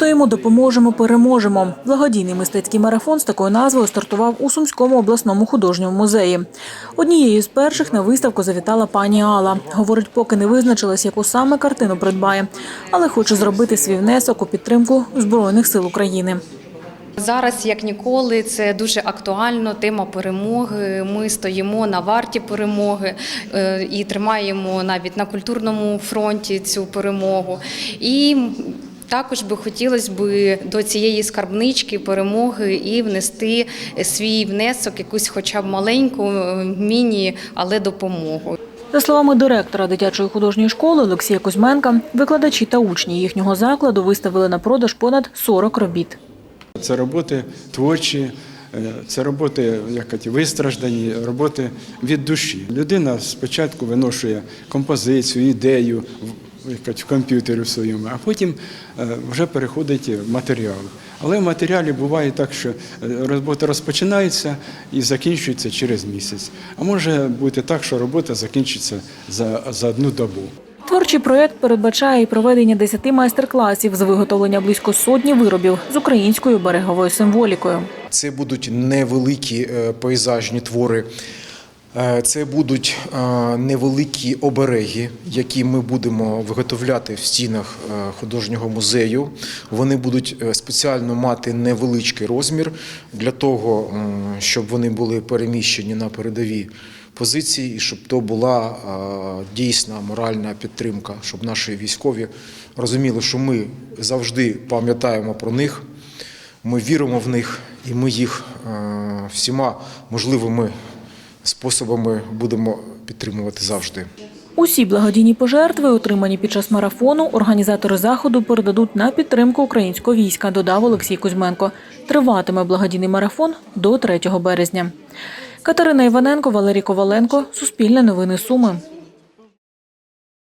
Вистоїмо, допоможемо, переможемо. Благодійний мистецький марафон з такою назвою стартував у Сумському обласному художньому музеї. Однією з перших на виставку завітала пані Алла. Говорить, поки не визначилась, яку саме картину придбає, але хоче зробити свій внесок у підтримку Збройних сил України. Зараз, як ніколи, це дуже актуально. Тема перемоги. Ми стоїмо на варті перемоги е, і тримаємо навіть на культурному фронті цю перемогу. І також би хотілося б до цієї скарбнички перемоги і внести свій внесок, якусь, хоча б маленьку, е, міні, але допомогу. За словами директора дитячої художньої школи Олексія Кузьменка, викладачі та учні їхнього закладу виставили на продаж понад 40 робіт. Це роботи творчі, е, це роботи як кажуть, вистраждані, роботи від душі. Людина спочатку виношує композицію, ідею в- комп'ютері в своєму, а потім е, вже переходить матеріал. Але в матеріалі буває так, що е, робота розпочинається і закінчується через місяць. А може бути так, що робота закінчиться за, за одну добу. Творчий проєкт передбачає і проведення 10 майстер-класів з виготовлення близько сотні виробів з українською береговою символікою. Це будуть невеликі е, пейзажні твори. Е, Це будуть е, невеликі обереги, які ми будемо виготовляти в стінах е, художнього музею. Вони будуть спеціально мати невеличкий розмір для того, щоб вони були переміщені на передові позиції, і щоб то була дійсна моральна підтримка, щоб наші військові розуміли, що ми завжди пам'ятаємо про них. Ми віримо в них і ми їх всіма можливими способами будемо підтримувати завжди. Усі благодійні пожертви, отримані під час марафону, організатори заходу передадуть на підтримку українського війська, додав Олексій Кузьменко. Триватиме благодійний марафон до 3 березня. Катерина Іваненко, Валерій Коваленко, Суспільне новини Суми.